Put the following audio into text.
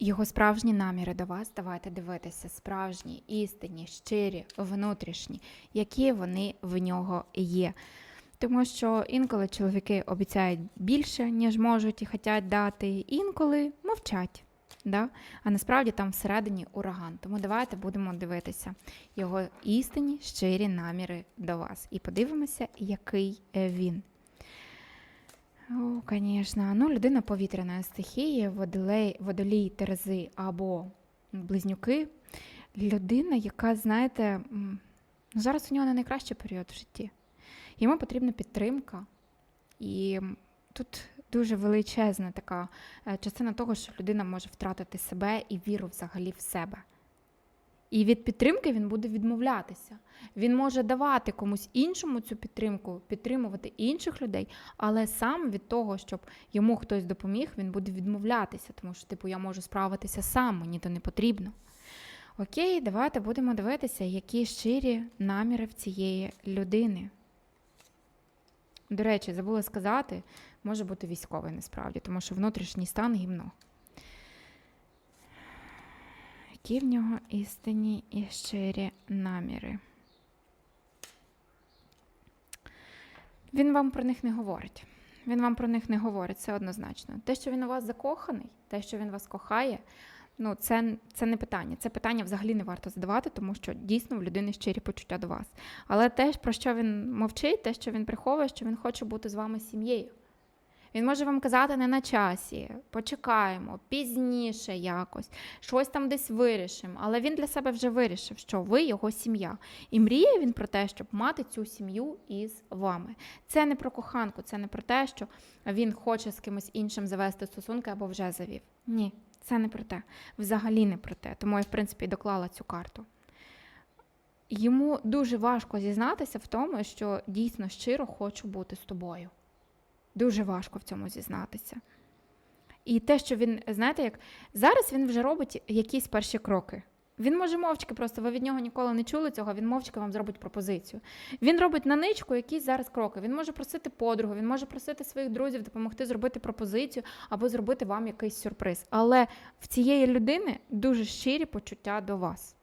Його справжні наміри до вас давайте дивитися, справжні, істинні, щирі, внутрішні, які вони в нього є. Тому що інколи чоловіки обіцяють більше, ніж можуть і хочуть дати, інколи мовчать. Да? А насправді там всередині ураган. Тому давайте будемо дивитися його істинні, щирі наміри до вас. І подивимося, який е, він. О, звісно. Ну, людина повітряної стихії, водолей, водолій, терези або близнюки. Людина, яка, знаєте, ну, зараз у нього не найкращий період в житті. Йому потрібна підтримка. І тут дуже величезна така е, частина того, що людина може втратити себе і віру взагалі в себе. І від підтримки він буде відмовлятися. Він може давати комусь іншому цю підтримку, підтримувати інших людей, але сам від того, щоб йому хтось допоміг, він буде відмовлятися, тому що, типу, я можу справитися сам, мені то не потрібно. Окей, давайте будемо дивитися, які щирі наміри в цієї людини. До речі, забула сказати, може бути військовий насправді, тому що внутрішній стан гімно. Які в нього істинні і щирі наміри? Він вам про них не говорить. Він вам про них не говорить, це однозначно. Те, що він у вас закоханий, те, що він вас кохає, ну це, це не питання. Це питання взагалі не варто задавати, тому що дійсно в людини щирі почуття до вас. Але те, про що він мовчить, те, що він приховує, що він хоче бути з вами сім'єю. Він може вам казати не на часі, почекаємо, пізніше якось, щось там десь вирішимо. Але він для себе вже вирішив, що ви його сім'я. І мріє він про те, щоб мати цю сім'ю із вами. Це не про коханку, це не про те, що він хоче з кимось іншим завести стосунки або вже завів. Ні, це не про те. Взагалі не про те. Тому я, в принципі, і доклала цю карту. Йому дуже важко зізнатися в тому, що дійсно щиро хочу бути з тобою. Дуже важко в цьому зізнатися. І те, що він, знаєте, як зараз він вже робить якісь перші кроки. Він може мовчки, просто ви від нього ніколи не чули цього, він мовчки вам зробить пропозицію. Він робить на ничку якісь зараз кроки. Він може просити подругу, він може просити своїх друзів допомогти зробити пропозицію або зробити вам якийсь сюрприз. Але в цієї людини дуже щирі почуття до вас.